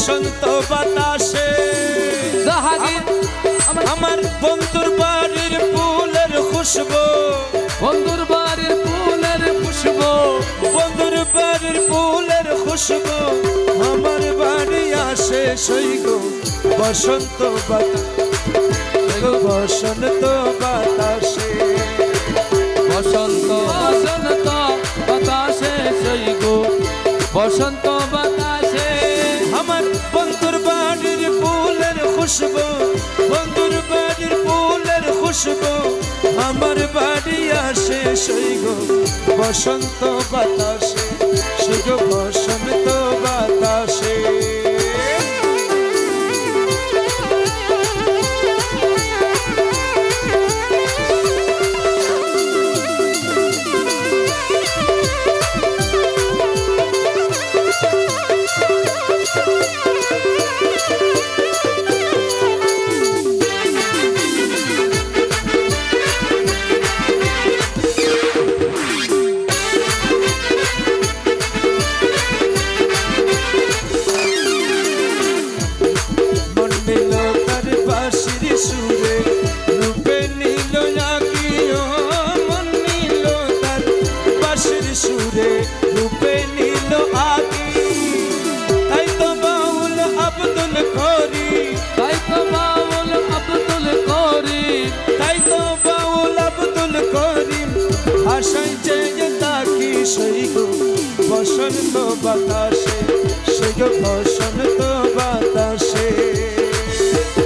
বসন্ত বাতাসে। আমার বন্ধুর বাড়ির ফুলের খুশবু। বন্ধুর বাড়ির ফুলের পুষ্প বন্ধুর বাড়ির ফুলের খুশবু। আমার বাড়ি আসে সৈগ বসন্ত বাতাস বসন্ত বাতাসে। বসন্ত বসন্ত বাতাসে সৈগ বসন্ত খুশবু আমার বাড়ি আসে সৈগ বসন্ত বাতাসে সৈগ বসন্ত সুরে রূপে নিল আঁকিও মন নিল তার বাঁশির সুরে রূপে নিল আঁকি। তাই তো বাউল আব্দুল করি। তাই তো বাউল আব্দুল করি। তাই তো বাউল আব্দুল করিম আশাই চেয়ে তাকি সৈগ বসন্ত বাতাসে সৈগ বসন্ত বাতাসে।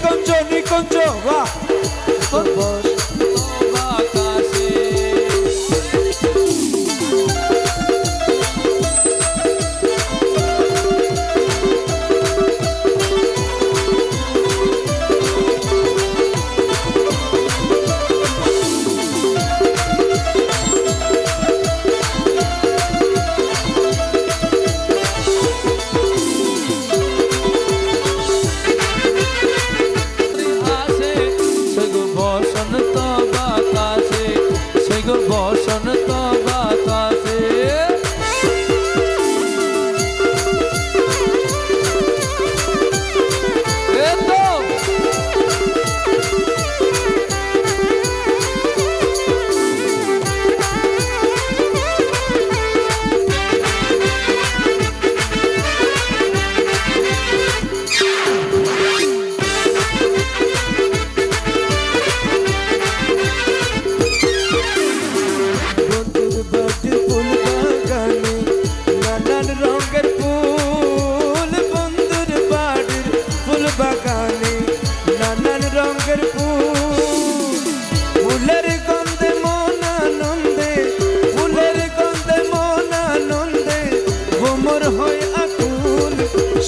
নিকঞ্জ নিকঞ্জ বাহ।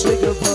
nigga.